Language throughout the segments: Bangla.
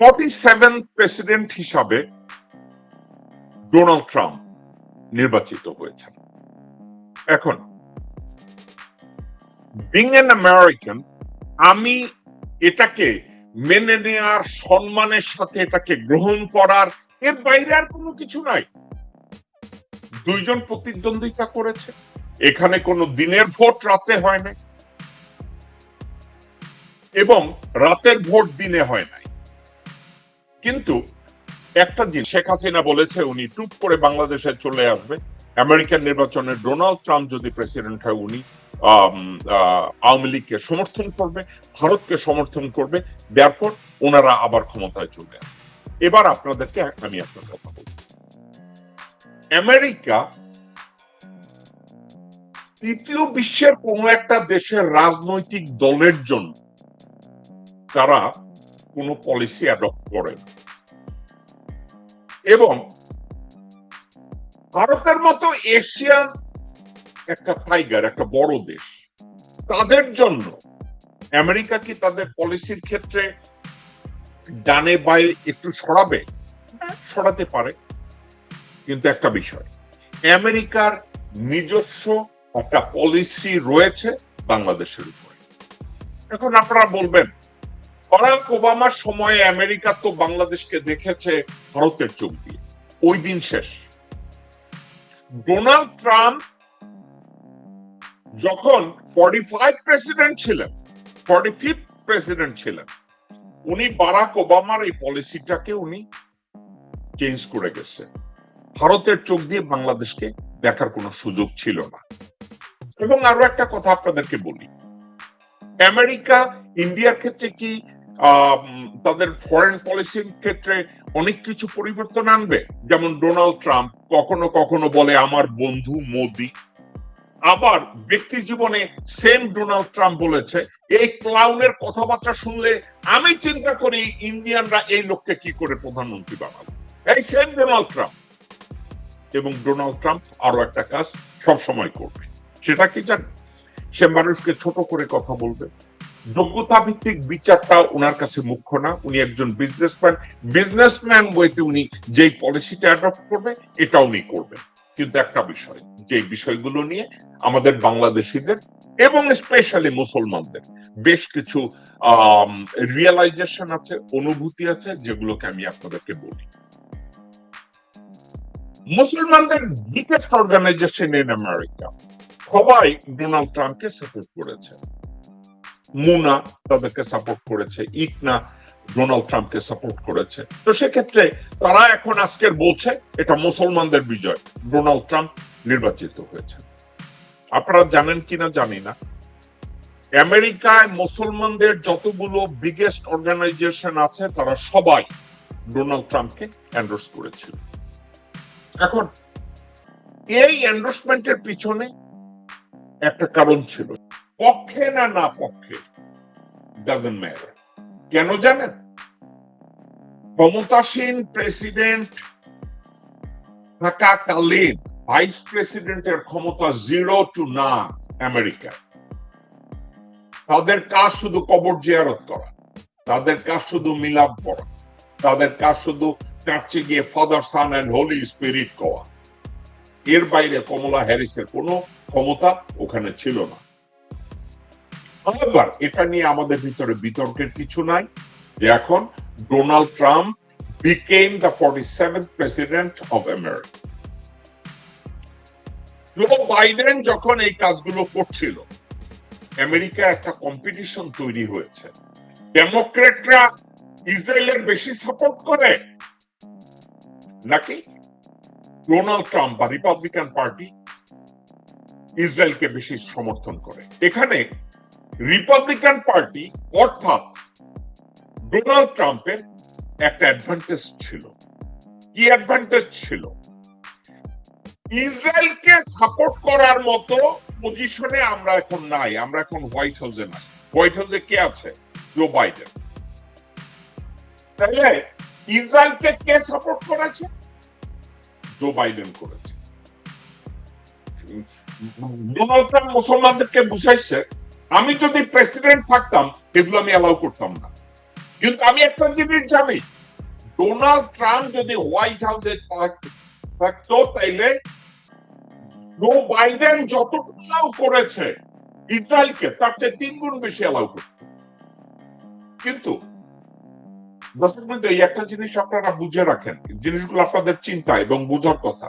ফর্টি প্রেসিডেন্ট হিসাবে ডোনাল্ড ট্রাম্প নির্বাচিত হয়েছেন। এখন বিং এন আমেরিকান আমি এটাকে মেনে নেওয়ার সম্মানের সাথে এটাকে গ্রহণ করার এর বাইরে আর কোনো কিছু নাই। দুইজন প্রতিদ্বন্দ্বিতা করেছে। এখানে কোনো দিনের ভোট রাতে হয় নাই। এবং রাতের ভোট দিনে হয় নাই। কিন্তু একটা জিনিস, শেখ হাসিনা বলেছে, উনি টুপ করে বাংলাদেশে চলে আসবে। আমেরিকান নির্বাচনে ডোনাল্ড ট্রাম্প যদি প্রেসিডেন্ট হয়, উনি আওয়ামী লীগকে সমর্থন করবে, ভারতকে সমর্থন করবে। দেয়ারপর ওনারা আবার ক্ষমতায় চলে আসবে। এবার আপনাদেরকে আমি আপনার কথা বলব আমেরিকা তৃতীয় বিশ্বের কোন একটা দেশের রাজনৈতিক দলের জন্য তারা কোনো পলিসি অ্যাডপ্ট করে। এবং ভারতের মতো এশিয়ান একটা টাইগার একটা বড় দেশ, তাদের জন্য আমেরিকা কি তাদের পলিসির ক্ষেত্রে ডানে বায়ে একটু সরাবে? সরাতে পারে। কিন্তু একটা বিষয়, আমেরিকার নিজস্ব একটা পলিসি রয়েছে বাংলাদেশের উপরে। এখন আপনারা বলবেন বারাক ওবামার সময়ে আমেরিকা তো বাংলাদেশকে দেখেছে ভারতের চোখ দিয়ে। ওই দিন শেষ। ডোনাল্ড ট্রাম্প যখন ফর্টি ফাইভ প্রেসিডেন্ট ছিলেন ফর্টি ফিফথ প্রেসিডেন্ট ছিলেন, উনি বারাক ওবামার এই পলিসিটাকে উনি চেঞ্জ করে গেছে ভারতের চোখ দিয়ে বাংলাদেশকে দেখার কোনো সুযোগ ছিল না। এবং আরও একটা কথা আপনাদেরকে বলি, আমেরিকা, ইন্ডিয়ার ক্ষেত্রে কি তাদের ফরেন পলিসির ক্ষেত্রে অনেক কিছু পরিবর্তন আনবে। যেমন ডোনাল্ড ট্রাম্প কখনো কখনো বলে, আমার বন্ধু মোদি। আবার ব্যক্তি জীবনে সেম ডোনাল্ড ট্রাম্প বলেছে, এই ক্লাউনের কথাবার্তা শুনলে আমি চিন্তা করি ইন্ডিয়ানরা এই লোককে কি করে প্রধানমন্ত্রী বানাবে? এই সেম ডোনাল্ড ট্রাম্প এবং ডোনাল্ড ট্রাম্প আরও একটা কাজ সব সময় করবে। সেটা কি জান সে মানুষকে ছোট করে কথা বলবে। যোগ্যতা ভিত্তিক বিচারটা ওনার কাছে মুখ্য না। উনি একজন বিজনেসম্যান বিজনেসম্যান ওয়েতে উনি যেই পলিসিটা অ্যাডপ্ট করবে, এটা উনি করবেন। কিন্তু একটা বিষয়, যে বিষয়গুলো নিয়ে আমাদের বাংলাদেশিদের এবং স্পেশালি মুসলমানদের বেশ কিছু রিয়েলাইজেশন আছে, অনুভূতি আছে, যেগুলোকে আমি আপনাদেরকে বলি। মুসলমানদের বিগেস্ট অর্গানাইজেশন ইন আমেরিকা সবাই ডোনাল্ড ট্রাম্পকে সাপোর্ট করেছে। মুনা তাদেরকে সাপোর্ট করেছে ইকনা ডোনাল্ড ট্রাম্পকে সাপোর্ট করেছে। তো সেক্ষেত্রে তারা এখন আজকের বলছে, এটা মুসলমানদের বিজয়, ডোনাল্ড ট্রাম্প নির্বাচিত হয়েছে। আপনারা জানেন কিনা জানি না। আমেরিকায় মুসলমানদের যতগুলো বিগেস্ট অর্গানাইজেশন আছে, তারা সবাই ডোনাল্ড ট্রাম্পকে এন্ডোর্স করেছিল। এখন এই এন্ডোর্সমেন্টের পিছনে একটা কারণ ছিল। পক্ষে না না পক্ষে ডাজেন্ট ম্যাটার কেন জানেন? ক্ষমতাসীন প্রেসিডেন্ট থাকাকালীন ভাইস প্রেসিডেন্টের ক্ষমতা জিরো টু না আমেরিকা তাদের কাজ শুধু কবর জিয়ারত করা, তাদের কাজ শুধু মিলাপ করা তাদের কাজ শুধু চার্চে গিয়ে Father Son and Holy Spirit করা এর বাইরে কমলা হ্যারিসের কোনো ক্ষমতা ওখানে ছিল না। আবার এটা নিয়ে আমাদের ভিতরে বিতর্কের কিছু নাই। যে এখন Donald Trump became the forty seventh president of America Biden যখন এই কাজগুলো করছিল, আমেরিকা একটা কম্পিটিশন তৈরি হয়েছে। ডেমোক্রেটরা ইসরায়েলের বেশি সাপোর্ট করে? নাকি ডোনাল্ড ট্রাম্প বা রিপাবলিকান পার্টি ইসরায়েলকে বেশি সমর্থন করে? এখানে রিপাবলিকান পার্টি অর্থাৎ ডোনাল্ড ট্রাম্পের একটা অ্যাডভান্টেজ ছিল। কি অ্যাডভান্টেজ ছিল? ইসরায়েলকে সাপোর্ট করার মতো পজিশনে আমরা এখন নাই। আমরা এখন হোয়াইট হাউসে নাই। হোয়াইট হাউসে কে আছে? জো বাইডেন তাহলে ইসরায়েলকে কে সাপোর্ট করেছে? জো বাইডেন করেছে। ডোনাল্ড ট্রাম্প মুসলমানদেরকে বুঝাইছে আমি যদি প্রেসিডেন্ট থাকতাম, এগুলো আমি অ্যালাউ করতাম না। কিন্তু আমি একটা জিনিস জানি ডোনাল্ড ট্রাম্প যদি হোয়াইট হাউসে থাকতো, তাইলে জো বাইডেন যতটুকু করেছে ইসরায়েলকে তার চেয়ে তিন গুণ বেশি অ্যালাউ করত। কিন্তু একটা জিনিস আপনারা বুঝে রাখেন জিনিসগুলো আপনাদের চিন্তা এবং বোঝার কথা।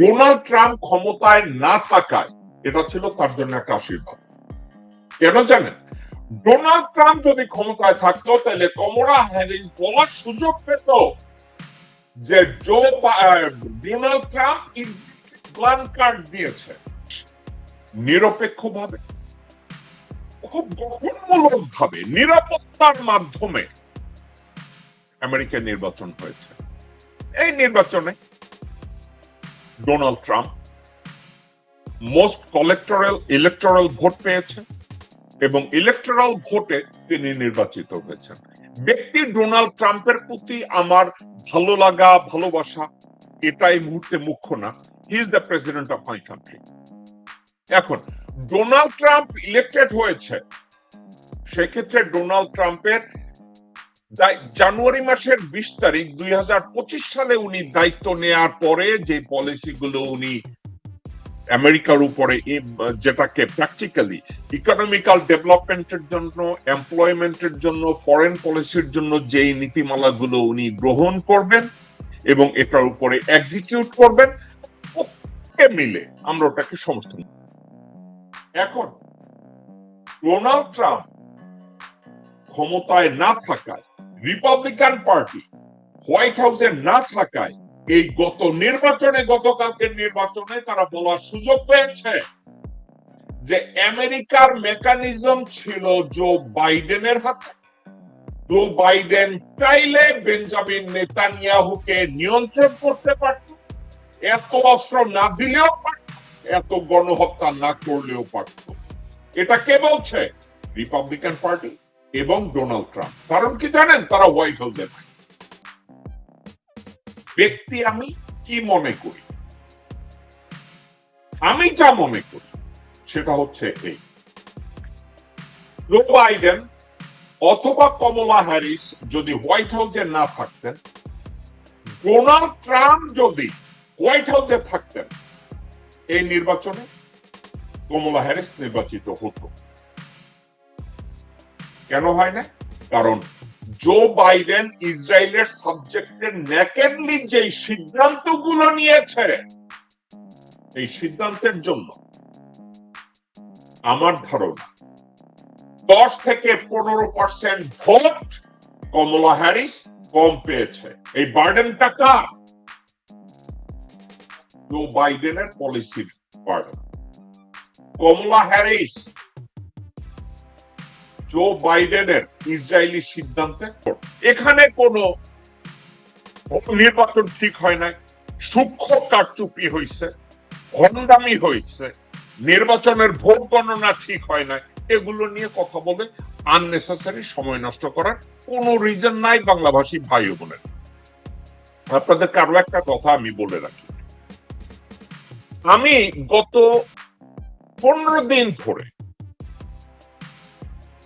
ডোনাল্ড ট্রাম্প ক্ষমতায় না থাকায় এটা ছিল তার জন্য একটা আশীর্বাদ। কেন জানেন? ডোনাল্ড ট্রাম্প যদি ক্ষমতায় থাকতো, তাহলে কমলা হ্যারিস বলার সুযোগ পেত যে Joe Donald Trump plan card দিয়েছে। নিরপেক্ষভাবে, খুব গঠনমূলক ভাবে নিরাপত্তার মাধ্যমে আমেরিকার নির্বাচন হয়েছে। এই নির্বাচনে Donald Trump most collectoral electoral vote পেয়েছে এবং ইলেকটোরাল ভোটে তিনি নির্বাচিত হয়েছেন। ব্যক্তি ডোনাল্ড ট্রাম্পের প্রতি আমার ভালো লাগা, ভালোবাসা এটা এই মুহূর্তে মুখ্য না। He is the president of my country এখন, ডোনাল্ড ট্রাম্প ইলেক্টেড হয়েছে, সেক্ষেত্রে ডোনাল্ড ট্রাম্পের জানুয়ারি মাসের বিশ তারিখ দুই হাজার পঁচিশ সালে উনি দায়িত্ব নেয়ার পরে যে পলিসিগুলো উনি আমেরিকার উপরে যেটাকে প্র্যাকটিক্যালি ইকোনমিক্যাল ডেভেলপমেন্টের জন্য এমপ্লয়মেন্টের জন্য ফরেন পলিসির জন্য যে নীতিমালাগুলো উনি গ্রহণ করবেন এবং এটার উপরে এক্সিকিউট করবেন মিলে আমরা ওটাকে সমর্থন এখন ডোনাল্ড ট্রাম্প ক্ষমতায় না থাকায় রিপাবলিকান পার্টি হোয়াইট হাউসে না থাকায় এই গত নির্বাচনে, গতকালকের নির্বাচনে তারা বলার সুযোগ পেয়েছে যে আমেরিকার মেকানিজম ছিল জো বাইডেনের হাতে। জো বাইডেন চাইলে বেঞ্জামিন নেতানিয়াহুকে নিয়ন্ত্রণ করতে পারত, এত অস্ত্র না দিলেও পারত, এত গণহত্যা না করলেও পারত। এটা কে বলছে? রিপাবলিকান পার্টি এবং ডোনাল্ড ট্রাম্প। কারণ কি জানেন? তারা হোয়াইট হাউসে নাই ব্যক্তি আমি কি মনে করি? আমি যা মনে করি, সেটা হচ্ছে এই। জো বাইডেন অথবা কমলা হ্যারিস যদি হোয়াইট হাউসে না থাকতেন ডোনাল্ড ট্রাম্প যদি হোয়াইট হাউসে থাকতেন, এই নির্বাচনে কমলা হ্যারিস নির্বাচিত হতো। কেন হয় না? কারণ জো বাইডেন ইসরায়েলের সাবজেক্টের নেকেডলি যে সিদ্ধান্তগুলো নিয়েছে, এই সিদ্ধান্তের জন্য আমার ধারণা দশ থেকে পনেরো পার্সেন্ট ভোট কমলা হ্যারিস কম পেয়েছে। এই বার্ডেনটা কার? জো বাইডেনের পলিসির বার্ডেন। কমলা হ্যারিস জো বাইডেনের ইসরায়েলি সিদ্ধান্তে এখানে কোনো নির্বাচন ঠিক হয় নাই, সূক্ষ্ম কারচুপি হয়েছে ভণ্ডামি হয়েছে নির্বাচনের ভোট গণনা ঠিক হয় নাই, এগুলো নিয়ে কথা বলে আননেসেসারি সময় নষ্ট করার কোনো রিজন নাই বাংলাভাষী ভাই বোনের। আপনাদেরকে আরও একটা কথা আমি বলে রাখি। আমি গত পনেরো দিন ধরে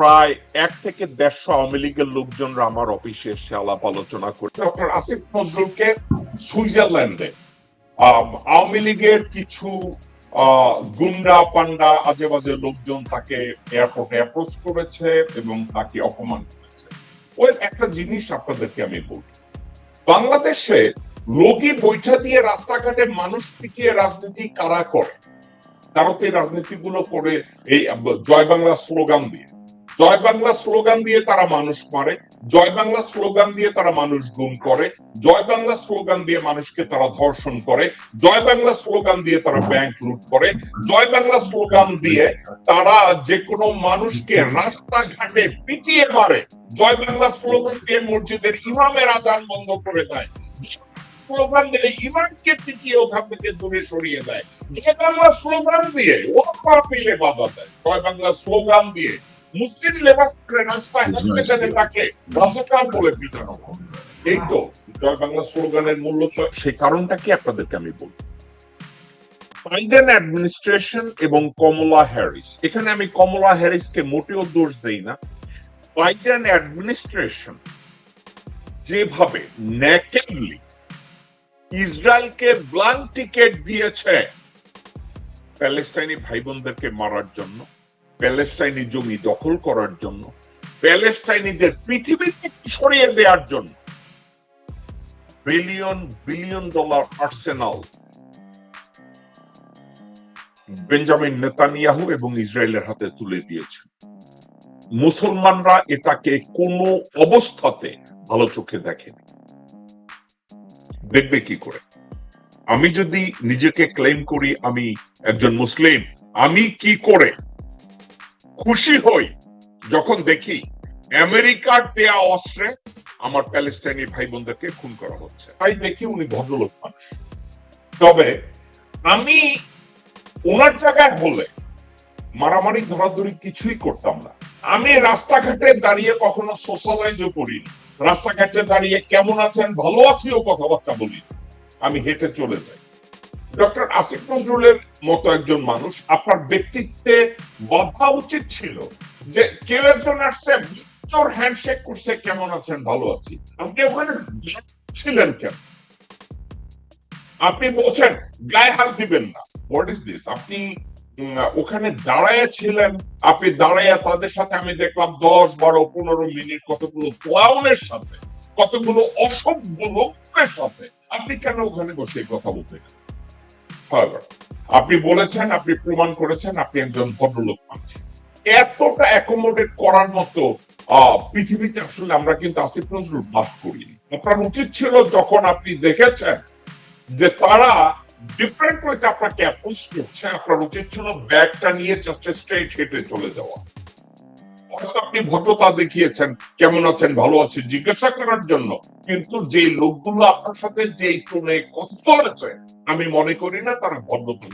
প্রায় এক থেকে দেড়শো আওয়ামী লীগের লোকজনরা আমার অফিসে এসে আলাপ আলোচনা করে। ডক্টর আসিফ নজরুলকে সুইজারল্যান্ডে আওয়ামী লীগের কিছু গুন্ডা পান্ডা আজে বাজে লোকজন তাকে এয়ারপোর্টে অ্যাপ্রোচ করেছে এবং তাকে অপমান করেছে। ওই একটা জিনিস আপনাদেরকে আমি বলি। বাংলাদেশে লোকই বৈঠা দিয়ে রাস্তাঘাটে মানুষ পিটিয়ে রাজনীতি কারা করে? তারা তো এই রাজনীতিগুলো করে এই জয় বাংলা স্লোগান দিয়ে। জয় বাংলা স্লোগান দিয়ে তারা মানুষ মারে, জয় বাংলা স্লোগান দিয়ে তারা মানুষ গুম করে, জয় বাংলা স্লোগান দিয়ে মানুষকে তারা ধর্ষণ করে, জয় বাংলা স্লোগান দিয়ে তারা ব্যাংক লুট করে, জয় বাংলা স্লোগান দিয়ে তারা যে কোনো মানুষকে রাস্তাঘাটে পিটিয়ে মারে, জয় বাংলা স্লোগান দিয়ে মসজিদের ইমামের আজান বন্ধ করে দেয় স্লোগান দিয়ে ইমামকে পিটিয়ে ওখান থেকে দূরে সরিয়ে দেয়, জয় বাংলা স্লোগান দিয়ে ওয়াকা পিলে বাধা দেয়, জয় বাংলা স্লোগান দিয়ে মুসলিম রাস্তায় হাঁটতে গেলে তাকে রাজাকার বলে পিটানো। এই তো জয় বাংলা স্লোগানের মূল্য তো সেই কারণটা কি আপনাদেরকে আমি বলি? বাইডেন অ্যাডমিনিস্ট্রেশন এবং কমলা হ্যারিস এখানে আমি কমলা হ্যারিসকে মোটেও দোষ দেই না। বাইডেন অ্যাডমিনিস্ট্রেশন যেভাবে নেকেডলি ইসরায়েলকে ব্লাঙ্ক টিকেট দিয়েছে প্যালেস্টাইনি ভাই বোনদেরকে মারার জন্য প্যালেস্টাইনি জমি দখল করার জন্য প্যালেস্টাইনিদের পৃথিবী থেকে সরিয়ে দেওয়ার জন্য billion billion dollar arsenal Benjamin Netanyahu এবং ইসরায়েলের হাতে তুলে দিয়েছে। মুসলমানরা এটাকে কোনো অবস্থাতে ভালো চোখে দেখেনি। দেখবে কি করে? আমি যদি নিজেকে ক্লেম করি, আমি একজন মুসলিম, আমি কি করে খুশি হই যখন দেখি আমেরিকার দেয়া অস্ত্রে আমার প্যালেস্টাইনি ভাই বোনদেরকে খুন করা হচ্ছে। তাই দেখি উনি ভদ্রলোক মানুষ। তবে আমি ওনার জায়গায় হলে মারামারি, ধরাধরি কিছুই করতাম না। আমি রাস্তাঘাটে দাঁড়িয়ে কখনো সোশ্যালাইজও করিনি। রাস্তাঘাটে দাঁড়িয়ে কেমন আছেন, ভালো আছিও কথাবার্তা বলি আমি হেঁটে চলে যাই। ডক্টর আসিফ নজরুলের মতো একজন মানুষ, আপনার ব্যক্তিত্বে বাধা উচিত ছিল যে কেউ একজন আসছে চোর হ্যান্ডশেক করছে, কেমন আছেন? ভালো আছি। আপনি ওখানে ছিলেন কেন? আপনি বলছেন, গায়ে হাত দিবেন না। হোয়াট ইজ দিস আপনি ওখানে দাঁড়ায় ছিলেন, আপনি দাঁড়াইয়া তাদের সাথে আমি দেখলাম দশ, বারো, পনেরো মিনিট কতগুলো ক্লাউনের সাথে, কতগুলো অসভ্য লোকের সাথে। আপনি কেন ওখানে বসে কথা বলতে গেলেন? আপনি বলেছেন, আপনি প্রমাণ করেছেন, আপনি একজন ভদ্রলোক মানুষ। এতটা অ্যাকোমোডেট করার মতো পৃথিবীতে আসলে আমরা কিন্তু আসিফ নজরুল বাস করিনি আপনার উচিত ছিল যখন আপনি দেখেছেন যে তারা ডিফারেন্ট ওয়েতে আপনাকে করছে, আপনার উচিত ছিল ব্যাগটা নিয়ে জাস্ট স্ট্রেট হেঁটে চলে যাওয়া। আপনি ভদ্রতা দেখিয়েছেন, কেমন আছেন, ভালো আছেন, জিজ্ঞাসা করার জন্য, কিন্তু যে লোকগুলো আপনার সাথে যে টুনে কথা বলেছে, আমি মনে করি না তারা ভদ্রতা